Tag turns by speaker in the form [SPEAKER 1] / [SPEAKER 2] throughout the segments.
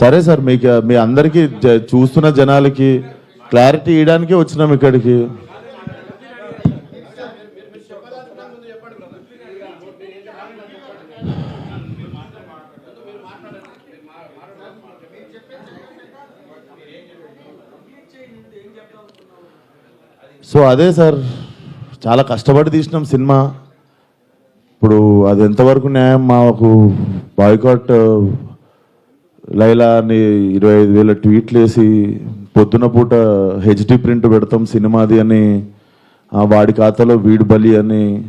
[SPEAKER 1] సరే సార్ మీకు మీ అందరికీ చూస్తున్న జనాలకి క్లారిటీ ఇవ్వడానికే వచ్చినాం ఇక్కడికి. సో అదే సార్ చాలా కష్టపడి తీసినాం సినిమా. ఇప్పుడు అది ఎంతవరకు న్యాయం? మాకు బాయ్కాట్ uh, లైలా అని ఇరవై ఐదు వేల ట్వీట్లు వేసి పొద్దున పూట హెచ్డి ప్రింట్ పెడతాం సినిమాది అని వాడి ఖాతాలో వీడు బలి అని.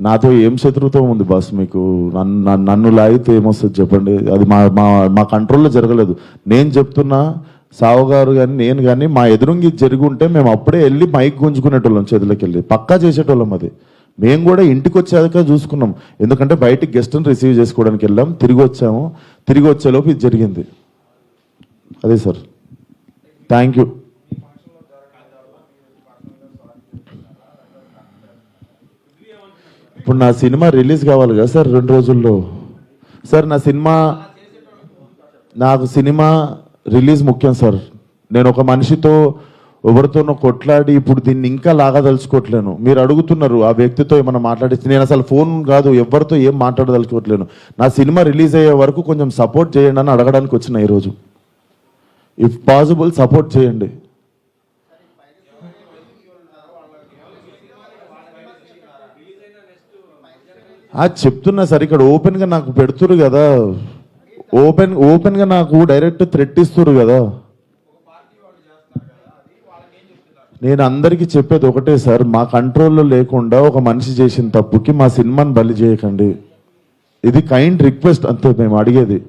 [SPEAKER 1] నాతో ఏం శత్రుత్వం ఉంది బాస్ మీకు? నన్ను నన్ను- లాగితే ఏమొస్తుంది చెప్పండి? అది మా మా మా కంట్రోల్లో జరగలేదు. నేను చెప్తున్నా సావుగారు కానీ నేను కానీ మా ఎదురుంగి జరిగి ఉంటే మేము అప్పుడే వెళ్ళి మైక్ గుంజుకునేటోళ్ళం చేతులకు వెళ్ళి పక్కా చేసేటోళ్ళం అది. మేము కూడా ఇంటికి వచ్చాక చూసుకున్నాం. ఎందుకంటే బయటికి గెస్ట్ని రిసీవ్ చేసుకోవడానికి వెళ్ళాం. తిరిగి వచ్చాము. తిరిగి వచ్చేలోపు ఇది జరిగింది. అదే సార్. థ్యాంక్ యూ ఇప్పుడు నా సినిమా రిలీజ్ కావాలి కదా సార్ రెండు రోజుల్లో. సార్ నా సినిమా నాకు సినిమా రిలీజ్ ముఖ్యం సార్. నేను ఒక మనిషితో ఎవరితోనో కొట్లాడి ఇప్పుడు దీన్ని ఇంకా లాగదలుచుకోవట్లేను. మీరు అడుగుతున్నారు ఆ వ్యక్తితో ఏమైనా మాట్లాడిస్తే నేను అసలు ఫోన్ కాదు ఎవరితో ఏం మాట్లాడదలుచుకోవట్లేను. నా సినిమా రిలీజ్ అయ్యే వరకు కొంచెం సపోర్ట్ చేయండి అని అడగడానికి వచ్చిన ఈరోజు. ఇఫ్ పాసిబుల్ సపోర్ట్ చేయండి. చెప్తున్నా సార్ ఇక్కడ ఓపెన్గా నాకు పెడుతురు కదా. ఓపెన్ ఓపెన్గా నాకు డైరెక్ట్ థ్రెట్ ఇస్తురు కదా. నేను అందరికీ చెప్పేది ఒకటే సార్. మా కంట్రోల్లో లేకుండా ఒక మనిషి చేసిన తప్పుకి మా సినిమాని బలి చేయకండి. ఇది కైండ్ రిక్వెస్ట్ అంతే మేము అడిగేది.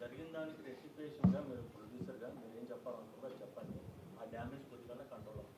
[SPEAKER 2] జరిగిన దానికి రెసిపేషన్గా